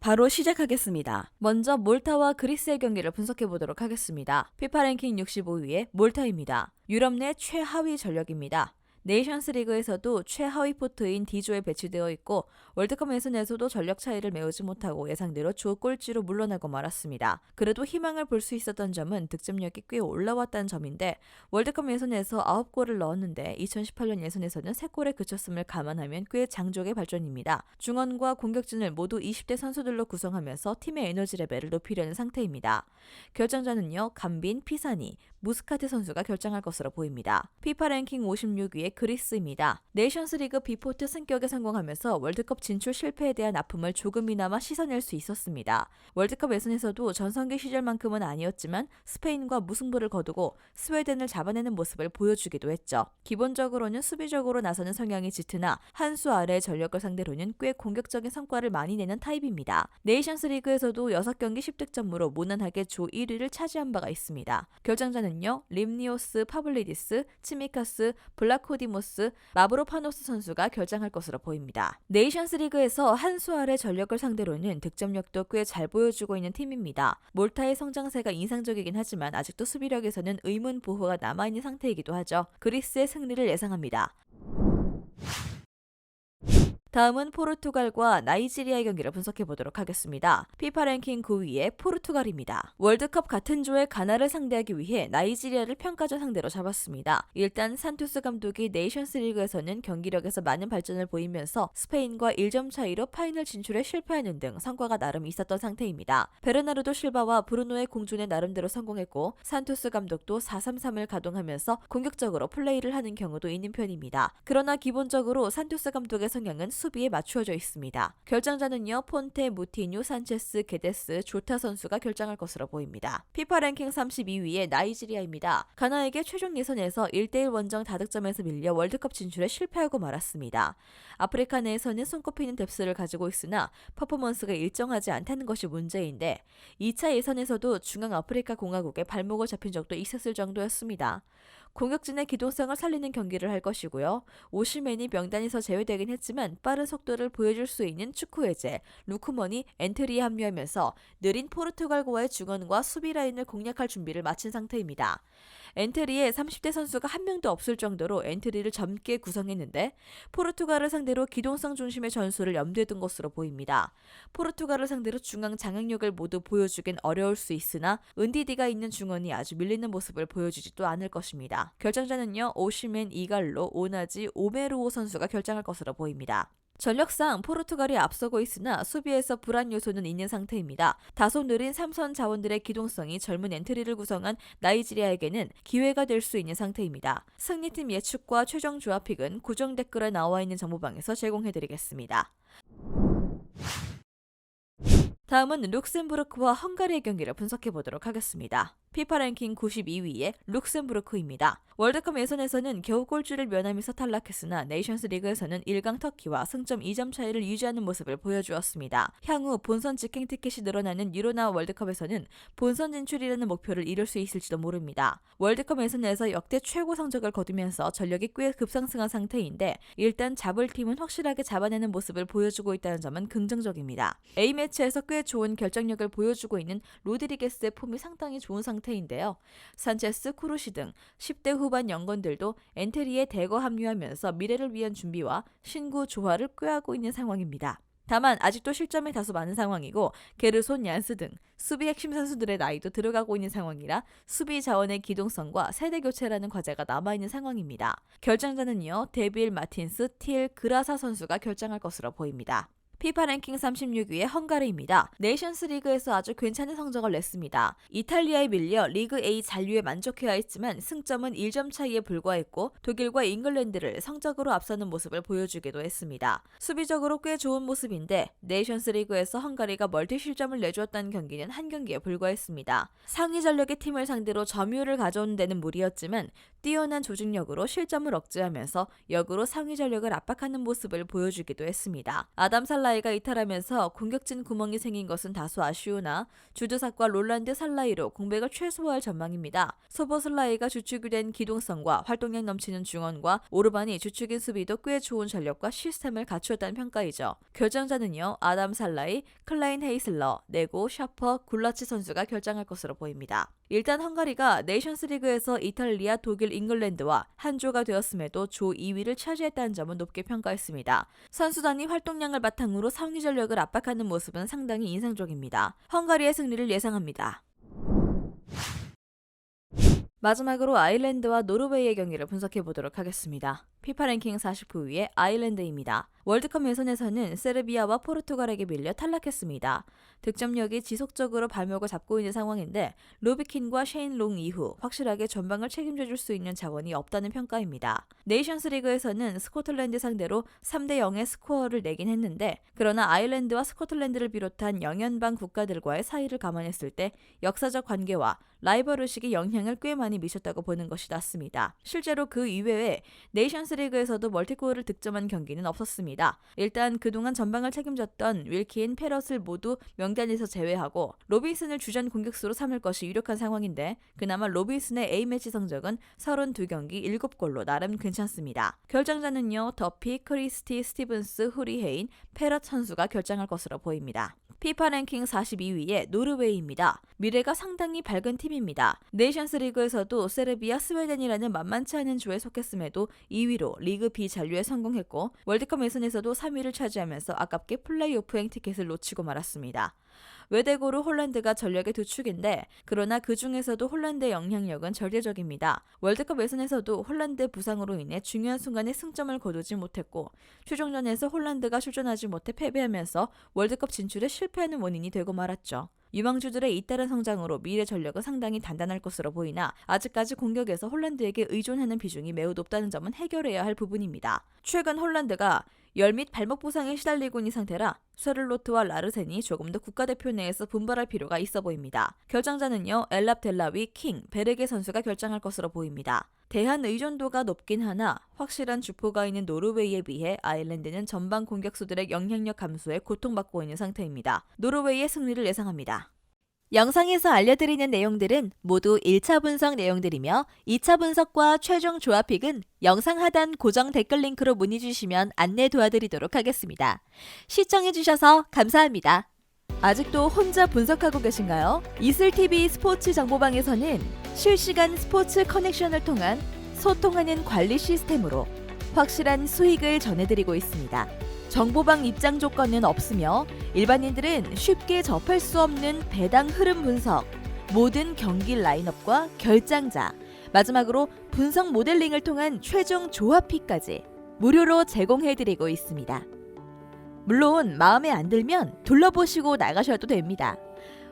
바로 시작하겠습니다. 먼저 몰타와 그리스의 경기를 분석해 보도록 하겠습니다. 피파 랭킹 65위의 몰타입니다. 유럽 내 최하위 전력입니다. 네이션스 리그에서도 최하위 포트인 D조에 배치되어 있고 월드컵 예선에서도 전력 차이를 메우지 못하고 예상대로 조 꼴찌로 물러나고 말았습니다. 그래도 희망을 볼 수 있었던 점은 득점력이 꽤 올라왔다는 점인데 월드컵 예선에서 9골을 넣었는데 2018년 예선에서는 3골에 그쳤음을 감안하면 꽤 장족의 발전입니다. 중원과 공격진을 모두 20대 선수들로 구성하면서 팀의 에너지 레벨을 높이려는 상태입니다. 결정자는요, 감빈, 피사니, 무스카트 선수가 결정할 것으로 보입니다. 피파 랭킹 56위 의 그리스입니다. 네이션스 리그 비포트 승격에 성공하면서 월드컵 진출 실패에 대한 아픔을 조금이나마 씻어낼 수 있었습니다. 월드컵 예선에서도 전성기 시절만큼은 아니었지만 스페인과 무승부를 거두고 스웨덴을 잡아내는 모습을 보여주기도 했죠. 기본적으로는 수비적으로 나서는 성향이 짙으나 한 수 아래의 전력을 상대로는 꽤 공격적인 성과를 많이 내는 타입입니다. 네이션스 리그에서도 6경기 10득점으로 무난하게 조 1위를 차지한 바가 있습니다. 결정자는요. 림니오스 파블리디스, 치미카스, 블라코 디모스, 마브로파노스 선수가 결정할 것으로 보입니다. 네이션스 리그에서 한수 아래 전력을 상대로는 득점력도 꽤 잘 보여주고 있는 팀입니다. 몰타의 성장세가 인상적이긴 하지만 아직도 수비력에서는 의문 보호가 남아있는 상태이기도 하죠. 그리스의 승리를 예상합니다. 다음은 포르투갈과 나이지리아의 경기를 분석해 보도록 하겠습니다. 피파 랭킹 9위의 포르투갈입니다. 월드컵 같은 조의 가나를 상대하기 위해 나이지리아를 평가전 상대로 잡았습니다. 일단 산투스 감독이 네이션스 리그에서는 경기력에서 많은 발전을 보이면서 스페인과 1점 차이로 파이널 진출에 실패하는 등 성과가 나름 있었던 상태입니다. 베르나르도 실바와 브루노의 공존에 나름대로 성공했고 산투스 감독도 4-3-3을 가동하면서 공격적으로 플레이를 하는 경우도 있는 편입니다. 그러나 기본적으로 산투스 감독의 성향은 수비에 맞추어져 있습니다. 결정자는요, 폰테, 무티뉴, 산체스, 게데스, 조타 선수가 결정할 것으로 보입니다. 피파 랭킹 32위의 나이지리아입니다. 가나에게 최종 예선에서 1대1 원정 다득점에서 밀려 월드컵 진출에 실패하고 말았습니다. 아프리카 내에서는 손꼽히는 뎁스를 가지고 있으나 퍼포먼스가 일정하지 않다는 것이 문제인데 2차 예선에서도 중앙 아프리카 공화국에 발목을 잡힌 적도 있었을 정도였습니다. 공격진의 기동성을 살리는 경기를 할 것이고요. 오시맨이 명단에서 제외되긴 했지만 빠른 속도를 보여줄 수 있는 축구 해제, 루크먼이 엔트리에 합류하면서 느린 포르투갈과의 중원과 수비 라인을 공략할 준비를 마친 상태입니다. 엔트리에 30대 선수가 한 명도 없을 정도로 엔트리를 젊게 구성했는데 포르투갈을 상대로 기동성 중심의 전술을 염두에 둔 것으로 보입니다. 포르투갈을 상대로 중앙 장악력을 모두 보여주긴 어려울 수 있으나 은디디가 있는 중원이 아주 밀리는 모습을 보여주지도 않을 것입니다. 결정자는요 오시멘, 이갈로, 오나지, 오메루오 선수가 결정할 것으로 보입니다. 전력상 포르투갈이 앞서고 있으나 수비에서 불안 요소는 있는 상태입니다. 다소 느린 삼선 자원들의 기동성이 젊은 엔트리를 구성한 나이지리아에게는 기회가 될 수 있는 상태입니다. 승리팀 예측과 최종 조합픽은 고정 댓글에 나와 있는 정보방에서 제공해드리겠습니다. 다음은 룩셈부르크와 헝가리의 경기를 분석해 보도록 하겠습니다. 피파 랭킹 92위의 룩셈부르크입니다. 월드컵 예선에서는 겨우 골주를 면하면서 탈락했으나 네이션스 리그에서는 1강 터키와 승점 2점 차이를 유지하는 모습을 보여주었습니다. 향후 본선 직행 티켓이 늘어나는 유로나 월드컵에서는 본선 진출이라는 목표를 이룰 수 있을지도 모릅니다. 월드컵 예선에서 역대 최고 성적을 거두면서 전력이 꽤 급상승한 상태인데 일단 잡을 팀은 확실하게 잡아내는 모습을 보여주고 있다는 점은 긍정적입니다. A매치에서 꽤 좋은 결정력을 보여주고 있는 로드리게스의 폼이 상당히 좋은 상태 인데요. 산체스, 쿠루시 등 10대 후반 연건들도 엔트리에 대거 합류하면서 미래를 위한 준비와 신구 조화를 꾀하고 있는 상황입니다. 다만 아직도 실점이 다소 많은 상황이고 게르손, 얀스 등 수비 핵심 선수들의 나이도 들어가고 있는 상황이라 수비 자원의 기동성과 세대 교체라는 과제가 남아있는 상황입니다. 결정자는요 데빌 마틴스, 틸, 그라사 선수가 결정할 것으로 보입니다. 피파 랭킹 36위의 헝가리입니다. 네이션스 리그에서 아주 괜찮은 성적을 냈습니다. 이탈리아에 밀려 리그 A 잔류에 만족해야 했지만 승점은 1점 차이에 불과했고 독일과 잉글랜드를 성적으로 앞서는 모습을 보여주기도 했습니다. 수비적으로 꽤 좋은 모습인데 네이션스 리그에서 헝가리가 멀티 실점을 내주었다는 경기는 한 경기에 불과했습니다. 상위 전력의 팀을 상대로 점유를 가져오는 데는 무리였지만 뛰어난 조직력으로 실점을 억제하면서 역으로 상위 전력을 압박하는 모습을 보여주기도 했습니다. 아담 살라 소보슬라이가 이탈하면서 공격진 구멍이 생긴 것은 다소 아쉬우나 주드삭과 롤란드 살라이로 공백을 최소화할 전망입니다. 소보슬라이가 주축이 된 기동성과 활동량 넘치는 중원과 오르반이 주축인 수비도 꽤 좋은 전력과 시스템을 갖추었다는 평가이죠. 결정자는요. 아담 살라이, 클라인 헤이슬러, 네고, 샤퍼, 굴라치 선수가 결정할 것으로 보입니다. 일단 헝가리가 네이션스 리그에서 이탈리아, 독일, 잉글랜드와 한 조가 되었음에도 조 2위를 차지했다는 점은 높게 평가했습니다. 선수단이 활동량을 바탕으로 상위 전력을 압박하는 모습은 상당히 인상적입니다. 헝가리의 승리를 예상합니다. 마지막으로 아일랜드와 노르웨이의 경기를 분석해 보도록 하겠습니다. 피파 랭킹 49위의 아일랜드입니다. 월드컵 예선에서는 세르비아와 포르투갈에게 밀려 탈락했습니다. 득점력이 지속적으로 발목을 잡고 있는 상황인데 로비킨과 셰인 롱 이후 확실하게 전방을 책임져 줄 수 있는 자원이 없다는 평가입니다. 네이션스 리그에서는 스코틀랜드 상대로 3대 0의 스코어를 내긴 했는데 그러나 아일랜드와 스코틀랜드를 비롯한 영연방 국가들과의 사이를 감안했을 때 역사적 관계와 라이벌 의식이 영향을 꽤 많이 미쳤다고 보는 것이 낫습니다. 실제로 그 이외에 네이션스 리그에서도 멀티골을 득점한 경기는 없었습니다. 일단 그동안 전방을 책임졌던 윌킨, 페럿을 모두 명단에서 제외하고 로빈슨을 주전 공격수로 삼을 것이 유력한 상황인데 그나마 로빈슨의 A매치 성적은 32경기 7골로 나름 괜찮습니다. 결정자는요. 더피, 크리스티, 스티븐스, 후리헤인, 페럿 선수가 결정할 것으로 보입니다. 피파 랭킹 42위의 노르웨이입니다. 미래가 상당히 밝은 팀입니다. 네이션스 리그에서도 세르비아, 스웨덴이라는 만만치 않은 조에 속했음에도 2위로 리그 B 잔류에 성공했고 월드컵 예선에서도 3위를 차지하면서 아깝게 플레이오프행 티켓을 놓치고 말았습니다. 외대고로 홀란드가 전력의 두 축인데 그러나 그 중에서도 홀란드의 영향력은 절대적입니다. 월드컵 예선에서도 홀란드 부상으로 인해 중요한 순간에 승점을 거두지 못했고 최종전에서 홀란드가 출전하지 못해 패배하면서 월드컵 진출에 실패하는 원인이 되고 말았죠. 유망주들의 잇따른 성장으로 미래 전력은 상당히 단단할 것으로 보이나 아직까지 공격에서 홀란드에게 의존하는 비중이 매우 높다는 점은 해결해야 할 부분입니다. 최근 홀란드가 열 및 발목 부상에 시달리고 있는 상태라 쇠를로트와 라르센이 조금 더 국가대표 내에서 분발할 필요가 있어 보입니다. 결정자는요 엘랍 델라위, 킹, 베르게 선수가 결정할 것으로 보입니다. 대한 의존도가 높긴 하나 확실한 주포가 있는 노르웨이에 비해 아일랜드는 전방 공격수들의 영향력 감소에 고통받고 있는 상태입니다. 노르웨이의 승리를 예상합니다. 영상에서 알려드리는 내용들은 모두 1차 분석 내용들이며 2차 분석과 최종 조합픽은 영상 하단 고정 댓글 링크로 문의 주시면 안내 도와드리도록 하겠습니다. 시청해주셔서 감사합니다. 아직도 혼자 분석하고 계신가요? 이슬TV 스포츠 정보방에서는 실시간 스포츠 커넥션을 통한 소통하는 관리 시스템으로 확실한 수익을 전해드리고 있습니다. 정보방 입장 조건은 없으며 일반인들은 쉽게 접할 수 없는 배당 흐름 분석, 모든 경기 라인업과 결장자, 마지막으로 분석 모델링을 통한 최종 조합픽까지 무료로 제공해드리고 있습니다. 물론 마음에 안 들면 둘러보시고 나가셔도 됩니다.